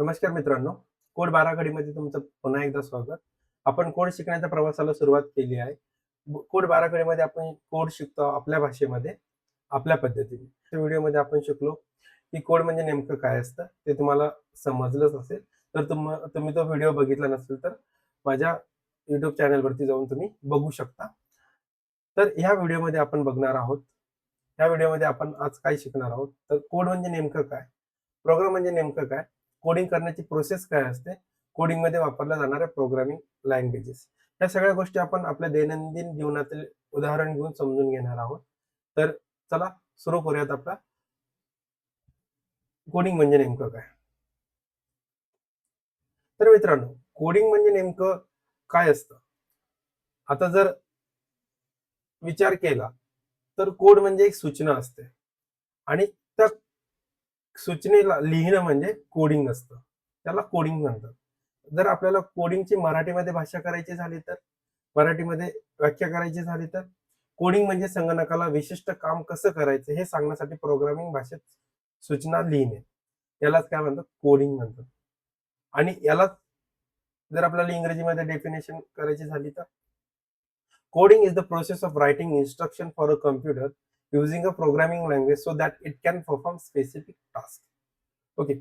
नमस्कार मित्रांनो कोड बाराखडीमध्ये तुमचं पुन्हा एकदा स्वागत. आपण कोड शिकण्याच्या प्रवासाला सुरुवात केली आहे. कोड बाराखडीमध्ये आपण कोड शिकतो आपल्या भाषेमध्ये आपल्या पद्धतीने. त्या व्हिडिओमध्ये आपण शिकलो की कोड म्हणजे नेमकं काय असतं ते तुम्हाला समजलंच असेल. तर तुम तुम्ही तो व्हिडिओ बघितला नसेल तर माझ्या युट्यूब चॅनलवरती जाऊन तुम्ही बघू शकता. तर ह्या व्हिडिओमध्ये आपण बघणार आहोत ह्या व्हिडिओमध्ये आपण आज काय शिकणार आहोत तर कोड म्हणजे नेमकं काय प्रोग्राम म्हणजे नेमकं काय कोडिंग करण्याची प्रोसेस काय असते? कोडिंगमध्ये वापरल्या जाणाऱ्या प्रोग्रामिंग लँग्वेजेस या सगळ्या गोष्टी आपण आपल्या दैनंदिन जीवनातील उदाहरण घेऊन समजून घेणार आहोत. तर चला सुरू करूयात आपला. कोडिंग म्हणजे नेमकं काय? तर मित्रांनो कोडिंग म्हणजे नेमकं काय असतं? आता जर विचार केला तर कोड म्हणजे एक सूचना असते. आणि सूचनेला लिहिणं म्हणजे कोडिंग असतं. त्याला कोडिंग म्हणतात. जर आपल्याला कोडिंगची मराठीमध्ये भाषा करायची झाली तर मराठीमध्ये व्याख्या करायची झाली तर कोडिंग म्हणजे संगणकाला विशिष्ट काम कसं करायचं हे सांगण्यासाठी प्रोग्रामिंग भाषेत सूचना लिहिणे. यालाच काय म्हणतात? कोडिंग म्हणतात. आणि यालाच जर आपल्याला इंग्रजीमध्ये डेफिनेशन करायची झाली तर coding is the process of writing instruction for a computer using a programming language so that it can perform specific task okay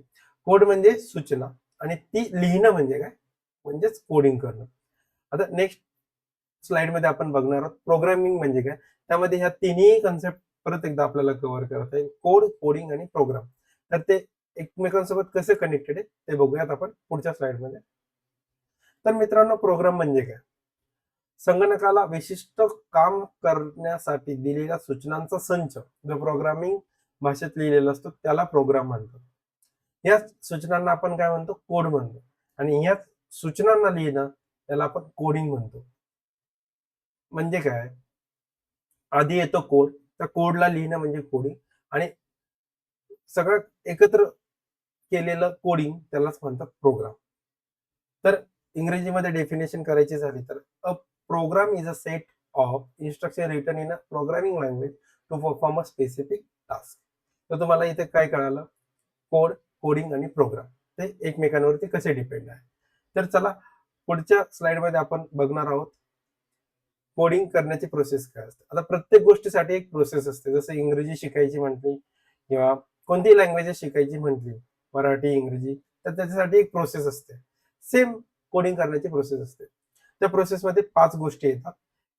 code म्हणजे सूचना आणि ती लिहिणं म्हणजे काय? म्हणजेच कोडिंग करणं. आता नेक्स्ट स्लाइडमध्ये आपण बघणार आहोत प्रोग्रामिंग म्हणजे काय? त्यामध्ये ह्या तिन्ही कन्सेप्ट परत एकदा आपल्याला कव्हर करता येईल. कोड कोडिंग आणि प्रोग्राम तर ते एकमेकांसोबत कसे कनेक्टेड आहे ते बघूयात आपण पुढच्या स्लाइडमध्ये तर मित्रांनो प्रोग्राम म्हणजे काय? संगणकाला विशिष्ट काम करण्यासाठी दिलेल्या सूचनांचा संच जो प्रोग्रामिंग भाषेत लिहिलेला असतो त्याला प्रोग्राम म्हणतो या सूचनांना आपण काय म्हणतो? कोड म्हणतो. आणि या सूचनांना लिहिणं त्याला आपण कोडिंग म्हणतो. म्हणजे काय? आधी येतो कोड त्या कोडला लिहिणं म्हणजे कोडिंग आणि सगळं एकत्र केलेलं कोडिंग त्यालाच म्हणतात प्रोग्राम तर इंग्रजीमध्ये डेफिनेशन करायची झाली तर a program is a set of instruction written in a programming language to perform a specific task. तर तुम्हाला इथे काय कळालं? कोड कोडिंग आणि प्रोग्राम ते एकमेकांवरती कसे डिपेंड आहे? तर चला पुढच्या स्लाइडमध्ये आपण बघणार आहोत. कोडिंग करण्याची प्रोसेस काय असते? आता प्रत्येक गोष्टीसाठी एक प्रोसेस असते. जसं इंग्रजी शिकायची म्हटली किंवा कोणती लँग्वेजेस शिकायची म्हटली मराठी इंग्रजी तर त्याच्यासाठी एक प्रोसेस असते. सेम कोडिंग करण्याची प्रोसेस असते. त्या प्रोसेसमध्ये पाच गोष्टी येतात.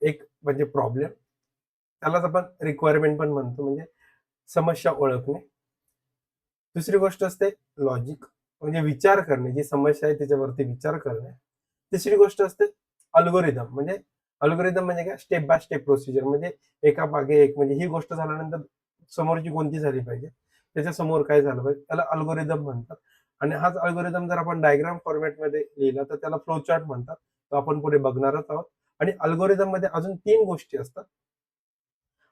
एक म्हणजे प्रॉब्लेम त्यालाच आपण रिक्वायरमेंट पण म्हणतो म्हणजे समस्या ओळखणे. दुसरी गोष्ट असते लॉजिक म्हणजे विचार करणे. जी समस्या आहे त्याच्यावरती विचार करणे. तिसरी गोष्ट असते अल्गोरिदम म्हणजे अल्गोरिदम म्हणजे काय? स्टेप बाय स्टेप प्रोसिजर म्हणजे एका मागे एक म्हणजे ही गोष्ट झाल्यानंतर समोरची कोणती झाली पाहिजे? त्याच्यासमोर काय झालं पाहिजे? त्याला अल्गोरिदम म्हणतात. आणि हाच अल्गोरिदम जर आपण डायग्राम फॉर्मॅटमध्ये लिहिला तर त्याला फ्लो चार्ट म्हणतात. तो आपण पुढे बघणारच आहोत. आणि अल्गोरिदममध्ये अजून तीन गोष्टी असतात.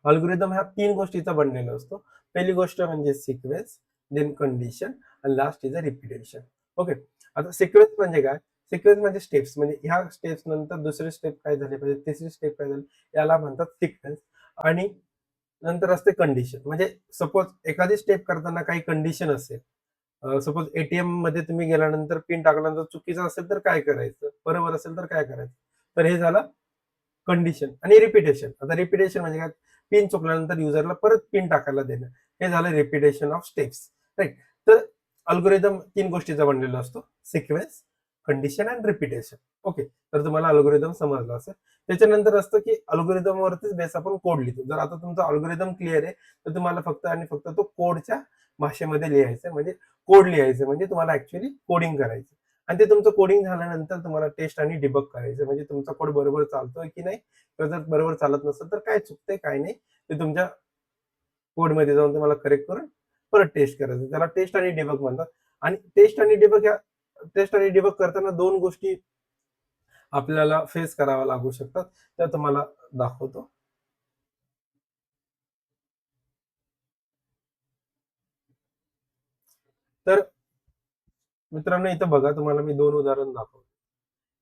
अल्गोरिदम ह्या तीन गोष्टीचा बनलेला असतो. पहिली गोष्ट म्हणजे सिक्वेन्स देन कंडिशन आणि last is a repetition okay आता सिक्वेन्स म्हणजे काय? सिक्वेन्स म्हणजे स्टेप्स म्हणजे ह्या स्टेप्स नंतर दुसरे स्टेप काय झाले पाहिजे? तिसरी स्टेप काय झाली? याला म्हणतात सिक्वेन्स आणि नंतर असते कंडिशन म्हणजे सपोज एखादी स्टेप करताना काही कंडिशन असेल सपोज एटीएममध्ये तुम्ही गेल्यानंतर पिन टाकल्यानंतर चुकीचा असेल तर काय करायचं? बरोबर असेल तर काय करायचं? तर हे झालं कंडिशन आणि रिपिटेशन आता रिपिटेशन म्हणजे काय? पिन चुकल्यानंतर युजरला परत पिन टाकायला देणं. हे झालं रिपिटेशन ऑफ स्टेप्स राईट तर अल्गोरिदम तीन गोष्टीचा बनलेला असतो. Sequence condition and repetition okay तर तुम्हाला अल्गोरिदम समजलं असेल. त्याच्यानंतर असतं की अल्गोरिदम वरतीच बेस आपण कोड लिहितो. जर आता तुमचा अल्गोरिदम क्लिअर आहे तर तुम्हाला फक्त आणि फक्त तो कोडच्या भाषेमध्ये लिहायचं म्हणजे कोड लिहायचं म्हणजे तुम्हाला ऍक्च्युअली कोडिंग करायचं आणि ते तुमचं कोडिंग झाल्यानंतर तुम्हाला टेस्ट आणि डिबक करायचं म्हणजे तुमचा कोड बरोबर चालतोय की नाही? किंवा जर बरोबर चालत नसेल तर काय चुकतंय काय नाही? ते तुमच्या कोडमध्ये जाऊन तुम्हाला करेक्ट करून परत टेस्ट करायचं त्याला टेस्ट आणि डिबक म्हणतात. आणि टेस्ट आणि डिबक या टेस्ट आणि डिबक करताना दोन गोष्टी आपल्याला फेस कराव्या लागू शकतात. त्या तुम्हाला दाखवतो. तर मित्रांनो इथं बघा तुम्हाला मी दोन उदाहरण दाखवतो.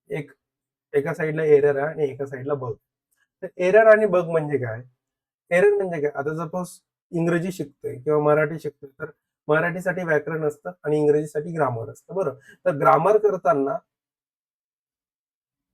एक एका साईडला एरर आहे आणि एका साईडला बग तर एरर आणि बग म्हणजे काय? एरर म्हणजे काय? आता सपोज इंग्रजी शिकतोय किंवा मराठी शिकतोय तर मराठीसाठी व्याकरण असतं आणि इंग्रजीसाठी ग्रामर असतं. बरं. तर ग्रामर करताना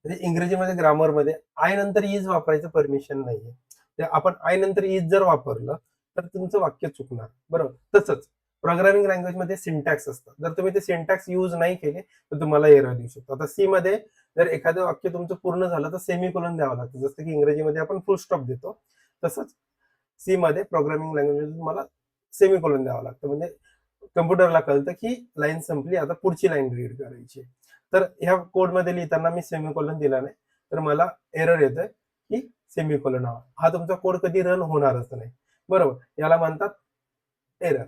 म्हणजे इंग्रजीमध्ये ग्रामरमध्ये आय नंतर इज वापरायचं परमिशन नाहीये. तर आपण आय नंतर इज जर वापरलं तर तुमचं वाक्य चुकणार. बरोबर तसंच प्रोग्रामिंग लँग्वेजमध्ये सिंटॅक्स असतं. जर तुम्ही ते सिंटॅक्स यूज नाही केले तर तुम्हाला एरर देऊ शकतो. आता सी मध्ये जर एखादं वाक्य तुमचं पूर्ण झालं तर सेमी कोलन द्यावं लागतं. जसं की इंग्रजीमध्ये आपण फुल स्टॉप देतो. तसंच सी मध्ये प्रोग्रामिंग लँग्वेज तुम्हाला सेमी कोलन द्यावं लागतं. म्हणजे कम्प्युटरला कळतं की लाईन संपली आता पुढची लाईन रीड करायची तर ह्या कोडमध्ये लिहिताना मी सेमी कोलन दिला नाही. तर मला एरर येतोय की सेमी कोलन हवा. हा तुमचा कोड कधी रन होणारच नाही. बरोबर? याला म्हणतात एरर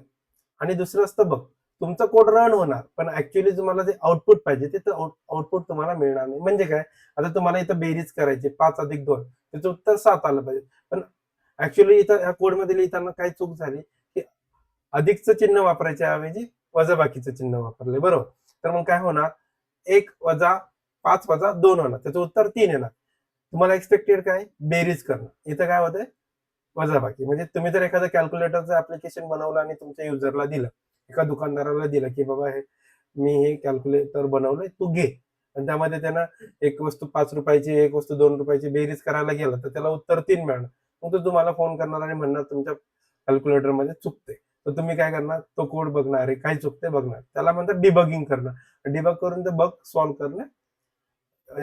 आणि दुसरं असतं बघ तुमचा कोड रन होणार पण ऍक्च्युली तुम्हाला जे आउटपुट पाहिजे ते आउटपुट तुम्हाला मिळणार नाही. म्हणजे काय? आता तुम्हाला इथं बेरीज करायची पाच अधिक दोन. त्याचं उत्तर सात आलं पाहिजे. पण ऍक्च्युली इथं ह्या कोडमध्ये लिहिताना काय चूक झाली अधिकचं चिन्ह वापरायच्या ऐवजी वजाबाकीचं चिन्ह वापरले बरोबर? तर मग काय होणार? एक वजा पाच वजा दोन होणार. त्याचं उत्तर तीन येणार. तुम्हाला एक्सपेक्टेड काय? बेरीज करणं. इथं काय होतंय? वजाबाकी म्हणजे तुम्ही जर एखादं कॅल्क्युलेटरचं ऍप्लिकेशन बनवलं आणि तुमच्या युजरला दिलं एका दुकानदाराला दिलं की बाबा हे मी हे कॅल्क्युलेटर बनवलंय तू घे. आणि त्यामध्ये त्यानं एक वस्तू पाच रुपयाची एक वस्तू दोन रुपयाची बेरीज करायला गेलं तर त्याला उत्तर तीन मिळणार. मग तो तुम्हाला फोन करणार आणि म्हणणार तुमच्या कॅल्क्युलेटरमध्ये चुकते तर तुम्ही काय करणार? तो कोड बघणार आहे काय चुकते बघणार. त्याला म्हणतात डिबगिंग करणं. डिबग करून ते बग सॉल्व्ह करणं.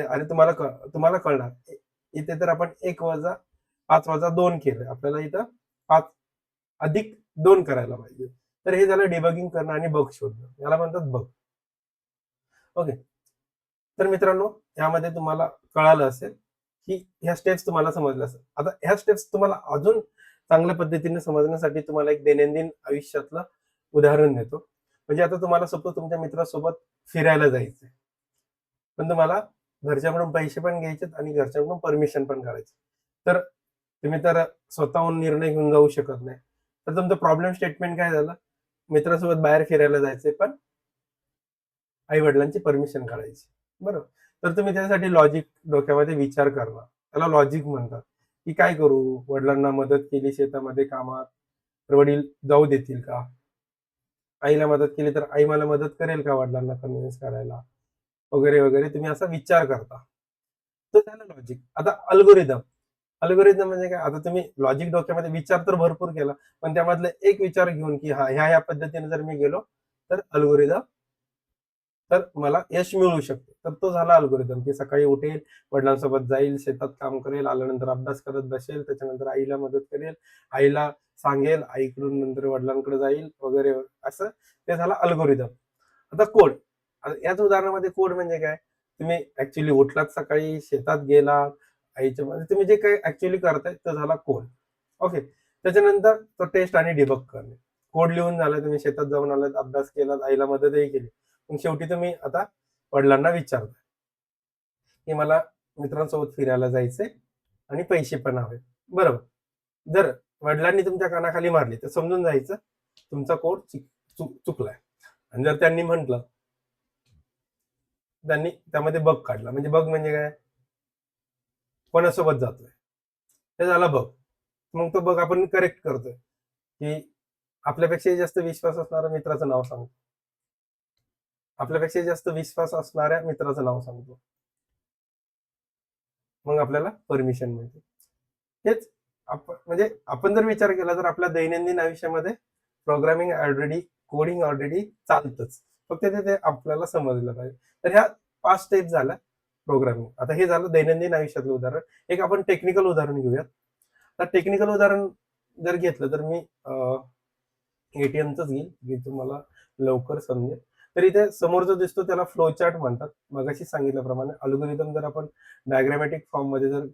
अरे तुम्हाला तुम्हाला कळणार. इथे तर आपण एक वजा पाच वजा दोन केलं. आपल्याला इथं पाच अधिक दोन करायला पाहिजे. तर हे झालं डिबगिंग करणं आणि बग शोधणं. याला म्हणतात बग ओके तर मित्रांनो यामध्ये तुम्हाला कळालं असेल की ह्या स्टेप्स तुम्हाला समजल्या असेल. आता ह्या स्टेप्स तुम्हाला अजून चांगल्या पद्धतीने समजण्यासाठी तुम्हाला एक दैनंदिन आयुष्यातलं उदाहरण देतो. म्हणजे आता तुम्हाला सपोज तुमच्या मित्रासोबत फिरायला जायचंय. पण तुम्हाला घरच्याकडून पैसे पण घ्यायचे आणि घरच्याकडून परमिशन पण करायचे तर तुम्ही तर स्वतःहून निर्णय घेऊन जाऊ शकत नाही. तर तुमचं प्रॉब्लेम स्टेटमेंट काय झालं? मित्रासोबत बाहेर फिरायला जायचे पण आई वडिलांची परमिशन काढायची बरोबर? तर तुम्ही त्यासाठी लॉजिक डोक्यामध्ये विचार करणार त्याला लॉजिक म्हणतात. की काय करू? वडिलांना मदत केली शेतामध्ये कामात? तर वडील जाऊ देतील का? आईला मदत केली तर आई मला मदत करेल का वडिलांना कन्व्हिन्स करायला? वगैरे वगैरे तुम्ही असा विचार करता. तर झालं लॉजिक आता अल्गोरिदम अल्गोरिदम म्हणजे काय? आता तुम्ही लॉजिक डोक्यामध्ये विचार तर भरपूर केला पण त्यामधले एक विचार घेऊन की हा ह्या ह्या पद्धतीने जर मी गेलो तर अल्गोरिदम तर मला यश मिळू शकते. तर तो झाला अल्गोरिदम की सकाळी उठेल वडिलांसोबत जाईल शेतात काम करेल आल्यानंतर अभ्यास करत बसेल त्याच्यानंतर आईला मदत करेल आईला सांगेल आईकडून नंतर वडिलांकडे जाईल वगैरे असं ते झालं अल्गोरिदम आता कोड याच उदाहरणामध्ये कोड म्हणजे काय? तुम्ही ऍक्च्युली उठलात सकाळी शेतात गेलात आईच्या म्हणजे तुम्ही जे काही ऍक्च्युली करताय तो झाला कोड ओके त्याच्यानंतर तो टेस्ट आणि डिबक करणे. कोड लिहून झालं तुम्ही शेतात जाऊन आलात अभ्यास केलात आईला मदतही केली. मग शेवटी तुम्ही आता वडिलांना विचारता की मला मित्रांसोबत फिरायला जायचंय आणि पैसे पण हवे. बरोबर. जर वडिलांनी तुमच्या कानाखाली मारली तर समजून जायचं तुमचा कोड चुकलाय. आणि जर त्यांनी म्हटलं त्यांनी त्यामध्ये बग काढला. म्हणजे बग म्हणजे काय? कोणासोबत जातोय? हे झाला बग. मग तो बग आपण करेक्ट करतोय. की आपल्यापेक्षाही जास्त विश्वास असणारा मित्राचं नाव सांगतो. आपल्यापेक्षा जास्त विश्वास असणाऱ्या मित्राचं नाव सांगतो. मग आपल्याला परमिशन मिळते. हेच आपण म्हणजे आपण जर विचार केला तर आपल्या दैनंदिन आयुष्यामध्ये प्रोग्रामिंग ऑलरेडी कोडिंग ऑलरेडी चालतच. फक्त ते ते आपल्याला समजलं पाहिजे. तर ह्या पाच स्टेप झाल्या प्रोग्रामिंग आता हे झालं दैनंदिन आयुष्यातलं उदाहरण. एक आपण टेक्निकल उदाहरण घेऊयात. तर टेक्निकल उदाहरण जर घेतलं तर मी एटीएमच घेईल. जे तुम्हाला लवकर समजेल तर इथे समोर जो दिसतो त्याला फ्लो चार्ट म्हणतात. मगाशी सांगितल्याप्रमाणे अल्गोरिदम जर आपण डायग्रामॅटिक फॉर्ममध्ये जर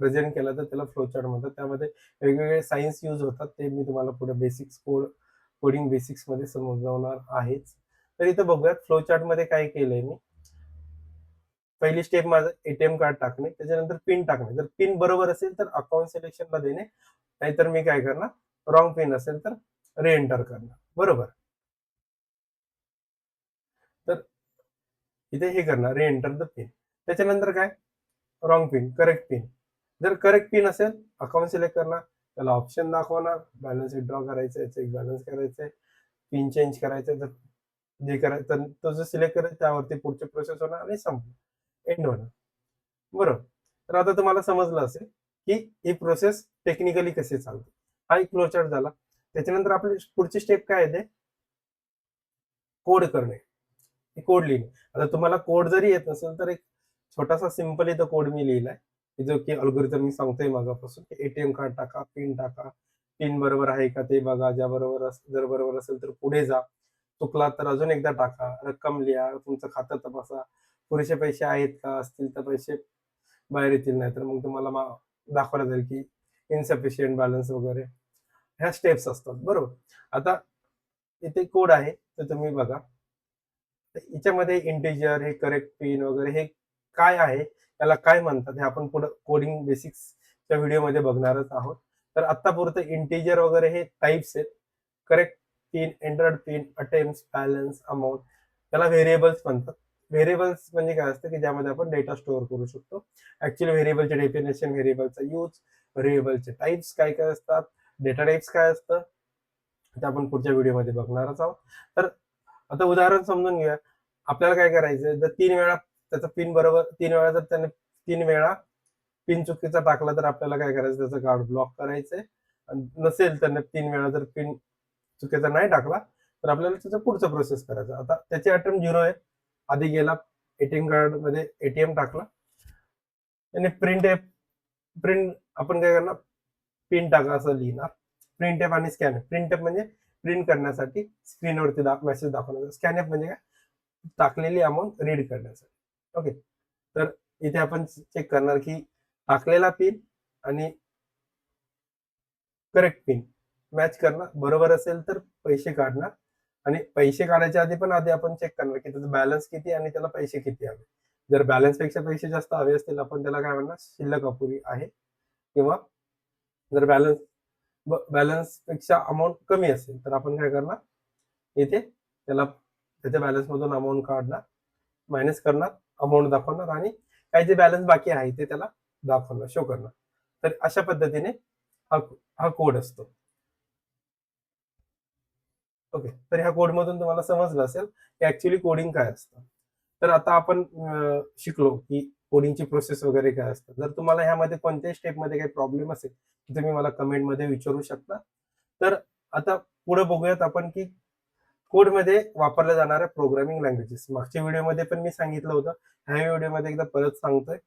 प्रेझेंट केला तर त्याला फ्लो चार्ट म्हणतात. त्यामध्ये वेगवेगळे सायन्स यूज होतात. ते मी तुम्हाला पुढे बेसिक्स कोड कोडिंग बेसिक्समध्ये समजवणार आहेच. तर इथं बघूयात फ्लो चार्टमध्ये काय केलंय मी. पहिली स्टेप माझं एटीएम कार्ड टाकणे. त्याच्यानंतर पिन टाकणे. जर पिन बरोबर असेल तर अकाउंट सिलेक्शनला देणे. नाहीतर मी काय करणार? रॉंग पिन असेल तर रिएंटर करणार. बरोबर तर इथे हे करणार रिएंटर द पिन त्याच्यानंतर काय? रॉंग पिन करेक्ट पिन जर करेक्ट पिन असेल अकाउंट सिलेक्ट करणार त्याला ऑप्शन दाखवणार बॅलन्स विड्रॉ करायचं चेक बॅलन्स करायचंय पिन चेंज करायचं तर जे करायचं तो जो सिलेक्ट करेल त्यावरती पुढची प्रोसेस होणार आणि संपणार. एंड होणार. बरोबर. तर आता तुम्हाला समजलं असेल की ही प्रोसेस टेक्निकली कशी चालते. हा एक फ्लोचार्ट झाला. त्याच्यानंतर आपली पुढची स्टेप काय आहे ते? कोड करणे. कोड लिहिणे आता तुम्हाला कोड जरी येत नसेल तर एक छोटासा सिंपल इथं कोड मी लिहिलाय जो की अल्गोरिझम मी सांगतोय मागापासून एटीएम कार्ड टाका पिन टाका. पिन बरोबर आहे का ते बघा ज्या बरोबर जर बरोबर असेल तर पुढे जा. चुकला तर अजून एकदा टाका. रक्कम लिहा तुमचं खातं तपासा. पुरेसे पैसे आहेत का? असतील तर पैसे बाहेर येतील नाही तर मग तुम्हाला दाखवायला दाखवलं जाईल की इनसफिशियंट बॅलन्स वगैरे. ह्या स्टेप्स असतात. बरोबर. आता इथे कोड आहे तर तुम्ही बघा. याच्यामध्ये इंटिजर हे करेक्ट पिन वगैरे हे काय आहे? त्याला काय म्हणतात? हे आपण पुढे कोडिंग बेसिक्सच्या व्हिडिओमध्ये बघणारच आहोत. तर आत्तापुरतं इंटिजर वगैरे हे टाईप्स आहेत. Correct pin Android pin attempt balance amount त्याला व्हेरिएबल्स म्हणतात. व्हेरिएबल्स म्हणजे काय असतं की ज्यामध्ये आपण डेटा स्टोअर करू शकतो. ऍक्च्युली व्हेरिएबलचे डेफिनेशन व्हेरिएबलचा यूज व्हेरिएबलचे टाईप्स काय काय असतात? डेटा टाईप्स काय असतं? ते आपण पुढच्या व्हिडिओमध्ये बघणारच आहोत. तर आता उदाहरण समजून घ्या आपल्याला काय करायचं जर तीन वेळा त्याचा पिन बरोबर तीन वेळा जर त्याने तीन वेळा पिन चुकीचा टाकला तर आपल्याला काय करायचं त्याचं कार्ड ब्लॉक करायचंय. नसेल त्याने तीन वेळा जर पिन चुकीचा नाही टाकला तर आपल्याला त्याचा पुढचा प्रोसेस करायचं. आता त्याची अटेम्प्ट झिरो आहे. आधी गेला एटीएम कार्डमध्ये एटीएम टाकला. त्याने प्रिंट एप प्रिंट आपण काय करणार? पिन टाका असं लिहिणार. प्रिंट एप आणि स्कॅन प्रिंट एप म्हणजे प्रिंट करण्यासाठी स्क्रीनवरती दा मेसेज दाखवण्याचा स्कॅन म्हणजे काय? टाकलेली अमाऊंट रीड करण्यासाठी. ओके तर इथे आपण चेक करणार की टाकलेला पिन आणि करेक्ट पिन मॅच करणार. बरोबर असेल तर पैसे काढणार. आणि पैसे काढायच्या आधी पण आधी आपण चेक करणार की त्याचा बॅलन्स किती आणि त्याला पैसे किती हवे. जर बॅलन्सपेक्षा पैसे जास्त हवे असतील आपण त्याला काय म्हणणार? शिल्लक अपुरी आहे. किंवा जर बॅलन्स बॅलन्सपेक्षा अमाऊंट कमी असेल तर आपण काय करणार? इथे त्याला त्याच्या बॅलन्स मधून अमाऊंट काढणार मायनस करणार अमाऊंट दाखवणार आणि काही जे बॅलन्स बाकी आहे ते त्याला दाखवणार शो करणार. तर अशा पद्धतीने हा हा कोड असतो. ओके तर ह्या कोड मधून तुम्हाला समजलं असेल की ऍक्च्युली कोडिंग काय असतं. तर आता आपण शिकलो की कोडिंगची प्रोसेस वगैरे काय असतात जर तुम्हाला ह्यामध्ये कोणत्याही स्टेपमध्ये काही प्रॉब्लेम असेल तर तुम्ही मला कमेंटमध्ये विचारू शकता. तर आता पुढे बघूयात आपण की कोडमध्ये वापरल्या जाणाऱ्या प्रोग्रामिंग लँग्वेजेस मागच्या व्हिडिओमध्ये पण मी सांगितलं होतं. ह्या व्हिडिओमध्ये एकदा परत सांगतोय.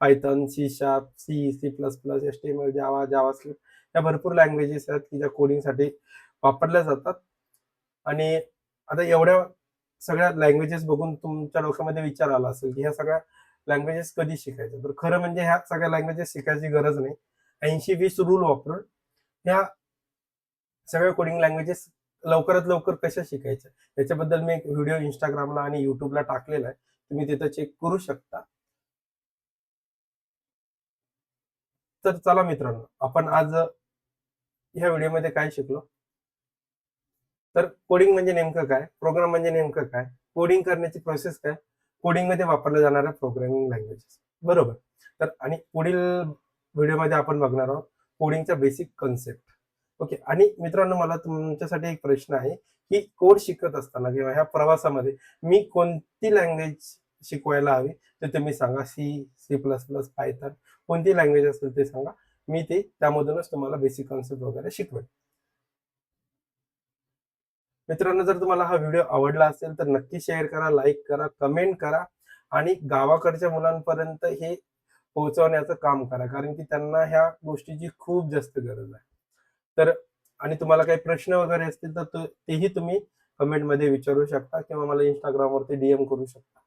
Python C sharp C C plus plus S T M L Java JavaScript या भरपूर लँग्वेजेस आहेत की ज्या कोडिंगसाठी वापरल्या जातात. आणि आता एवढ्या सगळ्या लँग्वेजेस बघून तुमच्या डोक्यामध्ये विचार आला असेल की ह्या सगळ्या लँग्वेजेस कधी शिकायचं? तर खरं म्हणजे ह्या सगळ्या लँग्वेजेस शिकायची गरज नाही. ऐंशी वीस रूल वापरून ह्या सगळ्या कोडिंग लँग्वेजेस लवकरात लवकर कशा शिकायच्या? याच्याबद्दल मी एक व्हिडिओ इंस्टाग्रामला आणि युट्यूबला टाकलेला आहे. तुम्ही तिथं चेक करू शकता. तर चला मित्रांनो आपण आज ह्या व्हिडिओमध्ये काय शिकलो? तर कोडिंग म्हणजे नेमकं काय? प्रोग्राम म्हणजे नेमकं काय? कोडिंग करण्याची प्रोसेस काय? कोडिंगमध्ये वापरल्या जाणाऱ्या प्रोग्रामिंग लँग्वेजेस बरोबर. तर आणि पुढील व्हिडिओमध्ये आपण बघणार आहोत कोडिंगचा बेसिक कन्सेप्ट ओके आणि मित्रांनो मला तुमच्यासाठी एक प्रश्न आहे. की कोड शिकत असताना किंवा ह्या प्रवासामध्ये मी कोणती लँग्वेज शिकवायला हवी? ते तुम्ही सांगा C C plus plus Python कोणती लँग्वेज असेल ते सांगा. मी ते त्यामधूनच तुम्हाला बेसिक कॉन्सेप्ट वगैरे शिकवेन मित्रांनो जर तुम्हाला हा व्हिडिओ आवडला असेल तर नक्की शेअर करा लाईक करा कमेंट करा आणि गावाकडच्या मुलांपर्यंत हे पोहोचवण्याचं काम करा. कारण की त्यांना ह्या गोष्टीची खूप जास्त गरज आहे. तर आणि तुम्हाला काही प्रश्न वगैरे असतील तर तेही तुम्ही कमेंटमध्ये विचारू शकता किंवा मला इंस्टाग्रामवरती डीएम करू शकता.